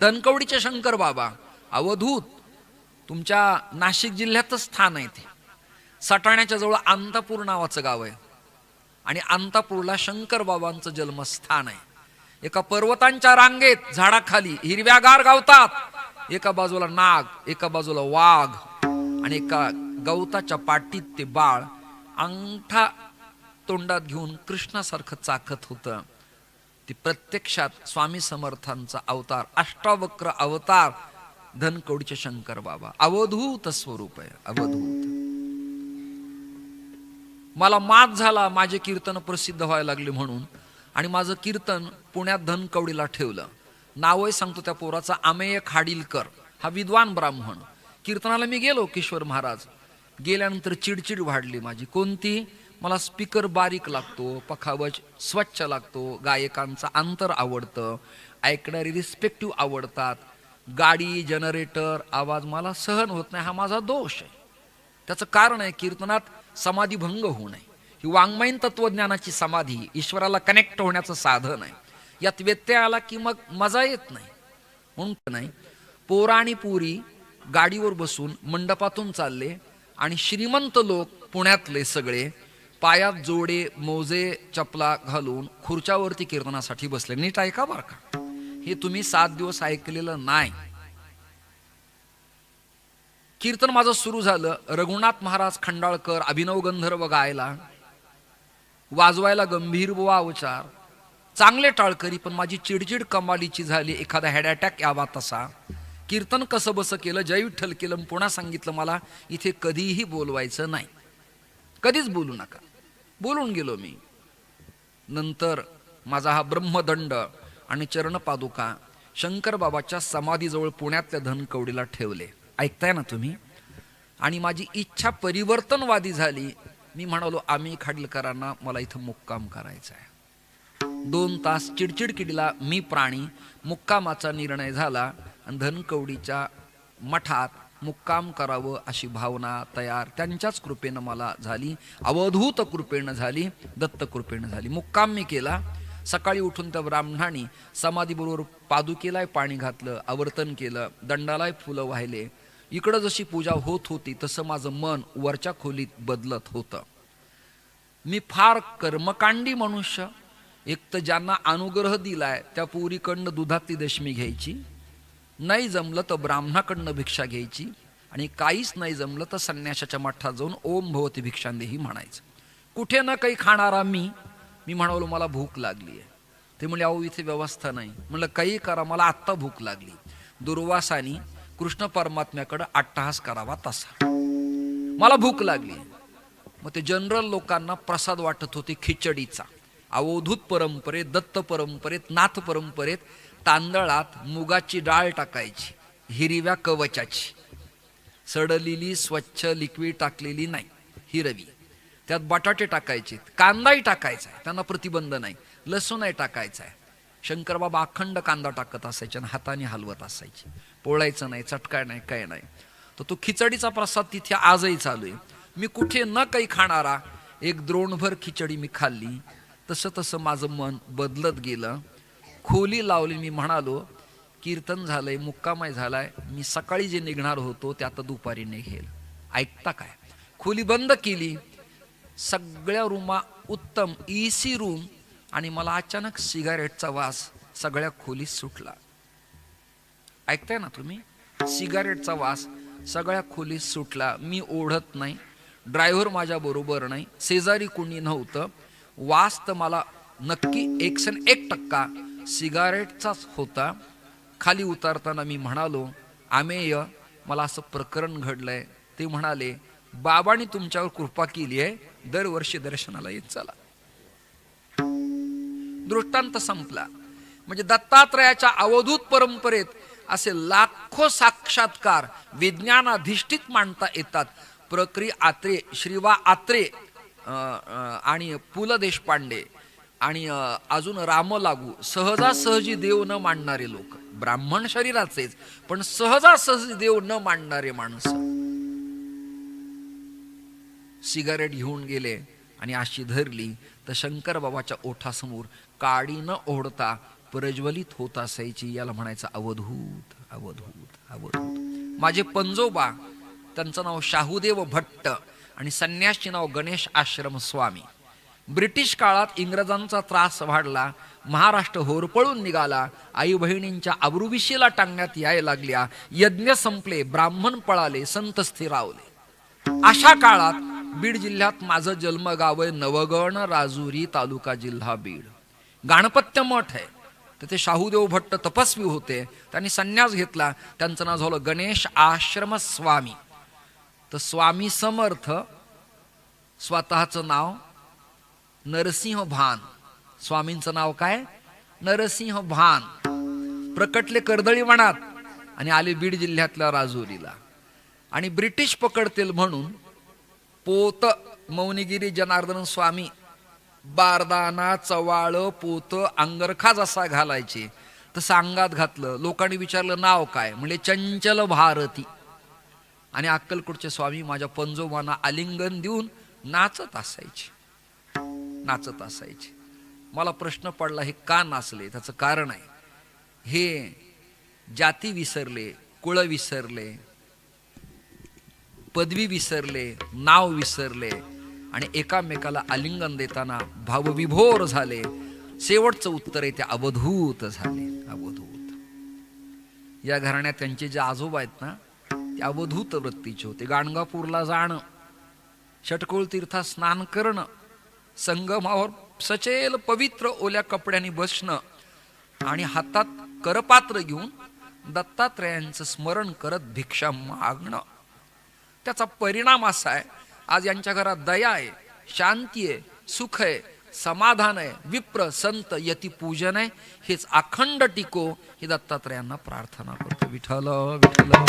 धनकवडीचे शंकर बाबा अवधूत तुमच्या नाशिक जिल्ह्यातच स्थान आहे ते. सटाण्याच्या जवळ अंतापूर नावाचं गाव आहे. आणि अंतापूरला शंकर बाबांचं जन्मस्थान आहे. एका पर्वतांच्या रांगेत झाडाखाली हिरव्यागार गावतात. एका बाजूला नाग एका बाजूला वाघ आणि एका गवताच्या पाटीत ते बाळ अंगठा तोंडात घेऊन कृष्णासारखं चाकत होतं. ती प्रत्यक्षात स्वामी समर्थांचा अवतार अष्टावक्र अवतार धनकवडीचे शंकर बाबा. अवधूत स्वरूप आहे अवधूत. मला मात झाला माझे कीर्तन प्रसिद्ध व्हायला लागले म्हणून आणि माझं कीर्तन पुण्यात धनकवडीला ठेवलं. नावही सांगतो त्या पोराचा अमेय खाडीलकर. हा विद्वान ब्राह्मण. कीर्तनाला मी गेलो किशोर महाराज. गेल्यानंतर चिडचिड वाढली माझी. कोणती? मला स्पीकर बारीक लागतो पखावज स्वच्छ लागतो गायकांचं अंतर आवडतं ऐकणारी रिस्पेक्टिव्ह आवडतात. गाडी जनरेटर आवाज मला सहन होत नाही हा माझा दोष आहे. त्याचं कारण आहे कीर्तनात समाधी भंग होऊ नये. ही वाङ्मयीन तत्वज्ञानाची समाधी ईश्वराला कनेक्ट होण्याचं साधन आहे. यात व्यत्यय आला की मग मजा येत नाही. म्हणून नाही? पोरा आणि पुरी गाडीवर बसून मंडपातून चालले आणि श्रीमंत लोक पुण्यातले सगळे पायात जोडे मोजे चपला घालून खुर्च्यावरती कीर्तनासाठी बसले. नीट ऐका बरं का. हे तुम्ही सात दिवस ऐकलेलं नाही. कीर्तन माझं सुरू झालं. रघुनाथ महाराज खंडाळकर अभिनव गंधर्व गायला. वाजवायला गंभीर व अवचार चांगले टाळकरी पण माझी चिडचिड कमालीची झाली. एखादा हेड अटॅक यावा तसा. कीर्तन कसं बसं केलं? जय विठ्ठल केलं. पुन्हा सांगितलं मला इथे कधीही बोलवायचं नाही. कधीच बोलू नका. बोलून गेलो मी. नंतर माझा हा ब्रह्मदंड आणि चरणपादुका शंकर बाबाच्या समाधीजवळ पुण्यातल्या धनकवडीला ठेवले. ऐकताय ना तुम्ही? आणि माझी इच्छा परिवर्तनवादी झाली. मी म्हणालो आम्ही खाडीलकरांना मला इथं मुक्काम करायचा आहे दोन तास चिडचिड किडीला मी प्राणी मुक्कामाचा निर्णय झाला आणि धनकवडीच्या मठात मुक्काम करावं अशी भावना तयार. त्यांच्याच कृपेनं मला झाली. अवधूत कृपेनं झाली दत्त कृपेनं झाली. मुक्काम मी केला. सकाळी उठून त्या ब्राह्मणाने समाधीबरोबर पादुकेलाय पाणी घातलं आवर्तन केलं दंडालाय फुलं वाहिले. इकडं जशी पूजा होत होती तसं माझं मन वरच्या खोलीत बदलत होतं. मी फार कर्मकांडी मनुष्य. एक तर ज्यांना अनुग्रह दिलाय त्या पुरीकडनं दुधातली दशमी घ्यायची. नाही जमलं तर ब्राह्मणाकडनं भिक्षा घ्यायची आणि काहीच नाही जमलं तर संन्याशाच्या मठात जाऊन ओम भवती भिक्षांदेही म्हणायचं. कुठे ना काही खाणारा मी मी म्हणालो मला भूक लागली आहे. ते म्हणले अहो इथे व्यवस्था नाही. म्हणलं काही करा मला आत्ता भूक लागली. दुर्वासानी कृष्ण परमात्म्याकडं अट्टहास करावा तसा. मला भूक लागली मग ते जनरल लोकांना प्रसाद वाटत होते खिचडीचा. अवधूत परंपरेत दत्त परंपरेत नाथ परंपरेत तांदळात मुगाची डाळ टाकायची हिरव्या कवचाची. सडलेली स्वच्छ लिक्विड टाकलेली नाही हिरवी त्यात बटाटे टाकायचे कांदाही टाकायचा आहे त्यांना प्रतिबंध नाही लसूणही टाकायचा आहे. शंकरबाबा अखंड कांदा टाकत असायचे आणि हाताने हलवत असायचे. पोळायचं नाही चटकाय नाही काय नाही. तर तो खिचडीचा प्रसाद तिथे आजही चालू आहे. मी कुठे न काही खाणारा एक द्रोणभर खिचडी मी खाल्ली. तसं तसं माझं मन बदलत गेलं. खोली लावली मी म्हणालो कीर्तन झालंय मुक्कामाय झालाय मी सकाळी जे निघणार होतो ते आता दुपारी निघेल. ऐकता काय? खोली बंद केली. सगळ्या रूमा उत्तम सी रूम आणि मला अचानक सिगारेटचा वास सगळ्या खोलीत सुटला. ऐकताय ना तुम्ही? सिगारेटचा वास सगळ्या खोलीत सुटला. मी ओढत नाही ड्रायव्हर माझ्या बरोबर नाही शेजारी कोणी नव्हतं. वास तर मला नक्की एकशे एक टक्का सिगारेटचाच होता. खाली उतरताना मी म्हणालो आमेय मला असं प्रकरण घडलंय. ते म्हणाले बाबांनी तुमच्यावर कृपा केली आहे दरवर्षी दर्शनाला येत चला. दृष्टांत संपला. म्हणजे दत्तात्रयाच्या अवधूत परंपरेत असे लाखो साक्षात्कार विज्ञानाधिष्ठित मांडता येतात. प्रक्रिया आत्रे श्रीवा आत्रे आणि पु ल देशपांडे. आणि अजून राम लागू. सहजासहजी देव न मांडणारे लोक. ब्राह्मण शरीराचेच पण सहजासहजी देव न मांडणारे माणसं. सिगारेट घेऊन गेले आणि अशी धरली तर शंकर बाबाच्या ओठासमोर काडी न ओढता प्रज्वलित होत असायची याला म्हणायचं अवधूत अवधूत अवधूत. माझे पंजोबा त्यांचं नाव शाहूदेव भट्ट आणि संन्यासचे नाव गणेश आश्रम स्वामी. ब्रिटिश काळात इंग्रजांचा त्रास वाढला महाराष्ट्र होरपळून निघाला आई बहिणींच्या अब्रुविशीला टांगण्यात याय लागल्या यज्ञ संपले ब्राह्मण पळाले संत स्थिरावले. अशा काळात बीड जिल्ह्यात माझं जन्मगाव आहे नवगण राजुरी तालुका जिल्हा बीड. गाणपत्य मठ आहे. तिथे शाहूदेव भट्ट तपस्वी होते. त्यांनी संन्यास घेतला. त्यांचं नाव झालं गणेश आश्रम स्वामी. तर स्वामी समर्थ स्वतःचं नाव नरसिंह भान. स्वामींचं नाव काय? नरसिंह भान. प्रकटले कर्दळी वनात आणि आले बीड जिल्ह्यातल्या राजुरीला. आणि ब्रिटिश पकडतील म्हणून पोत मौनिगिरी जनार्दन स्वामी बारदाना चवाळ पोत अंगरखा जसा घालायचे. तसं अंगात घातलं. लोकांनी विचारलं नाव काय? म्हणजे चंचल भारती. आणि अक्कलकोटचे स्वामी माझ्या पंजोबांना आलिंगन देऊन नाचत असायचे. नाचत असायचे. मला प्रश्न पडला हे का नाचले? त्याचं कारण आहे. हे जाती विसरले कुळ विसरले पदवी विसरले नाव विसरले आणि एकामेकाला आलिंगन देताना भावविभोर झाले. शेवटचं उत्तर आहे ते अवधूत झाले. अवधूत. या घराण्यात त्यांचे जे आजोबा आहेत ना ते अवधूत वृत्तीचे होते. गाणगापूरला जाणं षटकोळ तीर्थात स्नान करणं संगमावर सचेल पवित्र ओल्या कपड्यांनी बसणं आणि हातात करपात्र घेऊन दत्तात्रयांचं स्मरण करत भिक्षा मागणं. त्याचा परिणाम असा आहे आज यांच्या घरात दया आहे शांती आहे सुख आहे समाधान आहे विप्र संत यती पूजन आहे हेच अखंड टिको हे दत्तात्रयांना प्रार्थना करतो. विठ्ठल विठ्ठल.